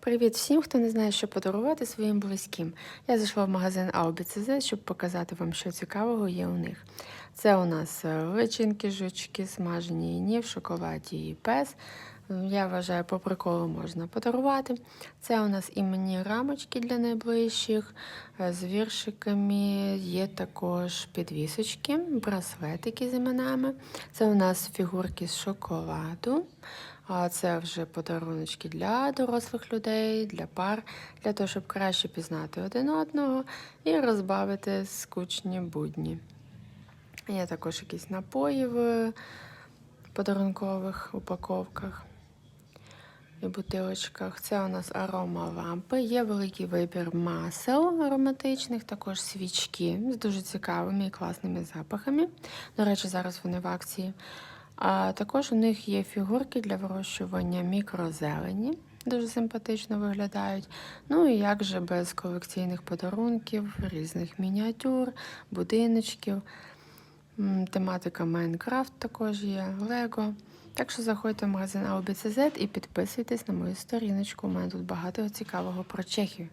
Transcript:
Привіт всім, хто не знає, що подарувати своїм близьким. Я зайшла в магазин AOBCZ, щоб показати вам, що цікавого є у них. Це у нас е, личинки, жучки, смажені ні в шоколаді і пес. Я вважаю, по приколу можна подарувати. Це у нас іменні рамочки для найближчих е, з віршиками. Є також підвісочки, браслетики з іменами. Це у нас фігурки з шоколаду. Це вже подаруночки для дорослих людей, для пар, для того, щоб краще пізнати один одного і розбавити скучні будні. Є також якісь напої в подарункових упаковках і бутилочках. Це у нас арома лампи. Є великий вибір масел ароматичних, також свічки з дуже цікавими і класними запахами. До речі, зараз вони в акції. А також у них є фігурки для вирощування мікрозелені. Дуже симпатично виглядають. Ну і як же без колекційних подарунків, різних мініатюр, будиночків. Тематика Майнкрафт також є, Лего. Так що заходьте в магазин AOBCZ і підписуйтесь на мою сторіночку. У мене тут багато цікавого про Чехію.